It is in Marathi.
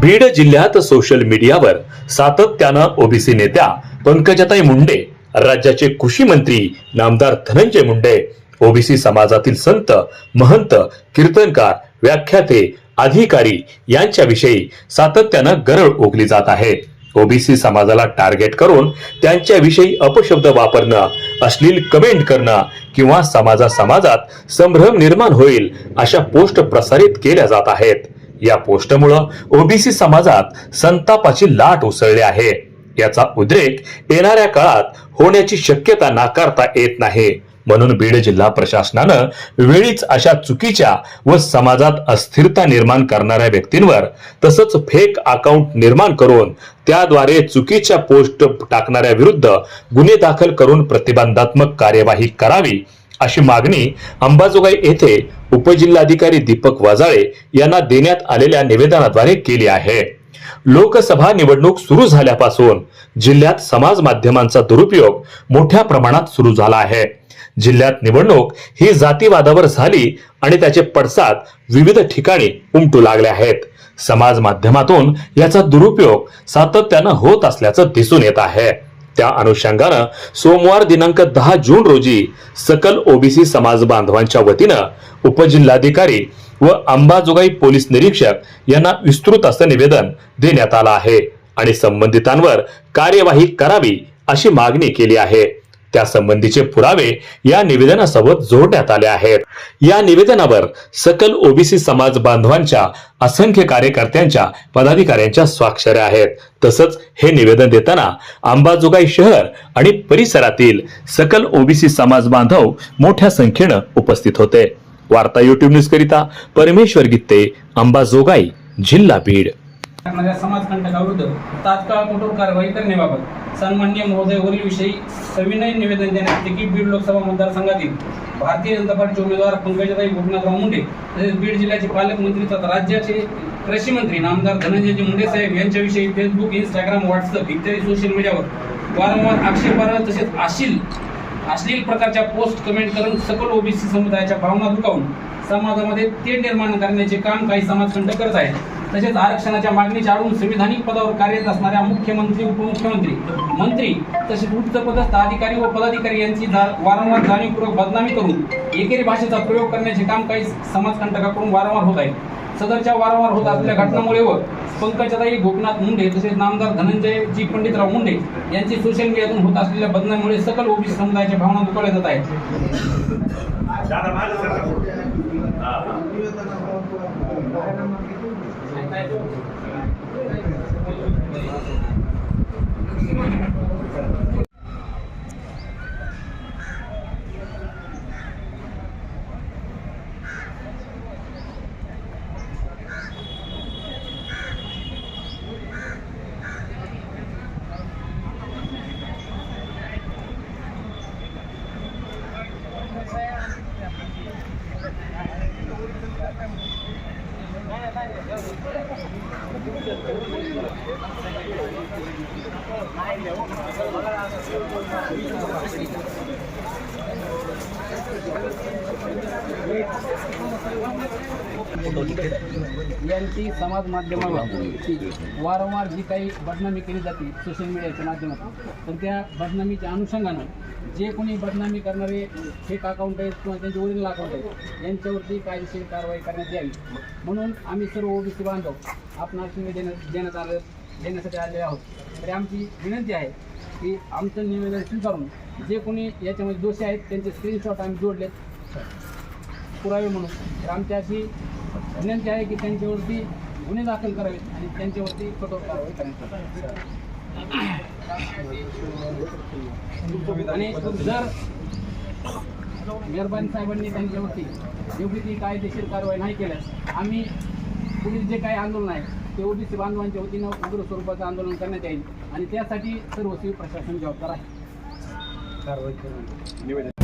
बीड जिल्ह्यात सोशल मीडियावर सातत्यानं ओबीसी नेत्या पंकजाताई मुंडे राज्याचे कृषी मंत्री नामदार धनंजय मुंडे ओबीसी समाजातील संत महंत कीर्तनकार व्याख्याते अधिकारी यांच्याविषयी सातत्यानं गरळ ओकली जात आहे. ओबीसी समाजाला टार्गेट करून त्यांच्याविषयी अपशब्द वापरणं अश्लील कमेंट करणं किंवा समाजा समाजात संभ्रम निर्माण होईल अशा पोस्ट प्रसारित केल्या जात आहेत. या पोस्टमुळं ओबीसी समाजात संतापाची लाट उसळली आहे. याचा उद्रेक येणाऱ्या काळात होण्याची शक्यता नाकारता येत नाही. म्हणून बीड जिल्हा प्रशासनानं वेळीच अशा चुकीच्या व समाजात अस्थिरता निर्माण करणाऱ्या व्यक्तींवर तसंच फेक अकाउंट निर्माण करून त्याद्वारे चुकीच्या पोस्ट टाकणाऱ्या विरुद्ध गुन्हे दाखल करून प्रतिबंधात्मक कार्यवाही करावी अशी मागणी अंबाजोगाई येथे उपजिल्हाधिकारी दीपक वाजाळे यांना देण्यात आलेल्या निवेदनाद्वारे केली आहे. लोकसभा निवडणूक सुरू झाल्यापासून जिल्ह्यात समाज माध्यमांचा दुरुपयोग मोठ्या प्रमाणात सुरू झाला आहे. जिल्ह्यात निवडणूक ही जातीवादावर झाली आणि त्याचे पडसाद विविध ठिकाणी उमटू लागले आहेत. समाज माध्यमातून याचा दुरुपयोग सातत्यानं होत असल्याचं दिसून येत आहे. त्या अनुषंगानं सोमवार दिनांक दहा जून रोजी सकल ओबीसी समाज बांधवांच्या वतीनं उपजिल्हाधिकारी व अंबाजोगाई पोलीस निरीक्षक यांना विस्तृत असं निवेदन देण्यात आलं आहे आणि संबंधितांवर कार्यवाही करावी अशी मागणी केली आहे. त्या संबंधीचे पुरावे या निवेदनासोबत जोडण्यात आले आहेत. या निवेदनावर सकल ओबीसी समाज बांधवांच्या असंख्य कार्यकर्त्यांच्या पदाधिकाऱ्यांच्या स्वाक्षऱ्या आहेत. तसंच हे निवेदन देताना अंबाजोगाई शहर आणि परिसरातील सकल ओबीसी समाज बांधव मोठ्या संख्येनं उपस्थित होते. वार्ता युट्यूब न्यूज करिता परमेश्वर गित्ते अंबाजोगाई जिल्हा बीड. करणाऱ्या समाजकंटकाविरुद्ध तात्काळ कठोर कारवाई करण्याबाबत सन्मान्य महोदय विषयी सविनय निवेदन देण्यात देखील बीड लोकसभा मतदारसंघातील भारतीय जनता पार्टीचे उमेदवार पंकजाताई गोपनाथराव मुंडे तसेच बीड जिल्ह्याचे पालकमंत्री तथा राज्याचे कृषी मंत्री नामदार धनंजयजी मुंडे साहेब यांच्याविषयी फेसबुक इंस्टाग्राम व्हॉट्सअप इत्यादी सोशल मीडियावर वारंवार आक्षेपार्ह तसेच अश्लील अश्लील प्रकारच्या पोस्ट कमेंट करून सकल ओबीसी समुदायाच्या भावना दुखावून समाजामध्ये तेढ निर्माण करण्याचे काम काही समाजखंड करत आहेत. तसेच आरक्षणाच्या मागणीच्या आडून संविधानिक पदावर कार्यरत असणाऱ्या मुख्यमंत्री उपमुख्यमंत्री मंत्री तसेच उच्चपदस्थ अधिकारी व पदाधिकारी यांची वारंवार जाणीवपूर्वक बदनामी करून एकेरी भाषेचा प्रयोग करण्याचे काम काही समाजकंटकाकडून वारंवार होत आहे. सदरच्या वारंवार होत असलेल्या घटनामुळे व पंकजाताई गोपनाथ मुंडे तसेच नामदार धनंजयजी पंडितराव मुंडे यांची सोशल मीडियातून होत असलेल्या बदनामुळे सकल ओबीसी समुदायाच्या भावना दुखवल्या जात आहेत. यांची समाज माध्यमावर वारंवार जी काही बदनामी केली जाते सोशल मीडियाच्या माध्यमातून तर त्या बदनामीच्या अनुषंगानं जे कोणी बदनामी करणारे फेक अकाउंट आहेत किंवा त्यांचे ओरिजिनल अकाउंट आहेत यांच्यावरती कायदेशीर कारवाई करण्यात यावी. म्हणून आम्ही सर्व ओबीसी बांधव आपणास निवेदन देण्यात आलं देण्यासाठी आलेले आहोत. तरी आमची विनंती आहे की आमचं निवेदन स्वीकारून जे कोणी याच्यामध्ये दोषी आहेत त्यांचे स्क्रीनशॉट आम्ही जोडलेत पुरावे म्हणून तर आमची अशी विनंती आहे की त्यांच्यावरती गुन्हे दाखल करावेत आणि त्यांच्यावरती कठोर कारवाई करण्यात. आणि जर मेहरबानी साहेबांनी त्यांच्यावरती योग्य ती कायदेशीर कारवाई नाही केल्यास आम्ही पुढील जे काही आंदोलन आहे ते ओबीसी बांधवांच्या वतीनं उग्र स्वरूपाचं आंदोलन करण्यात येईल आणि त्यासाठी सर्व प्रशासन जबाबदार आहे. कारवाई करून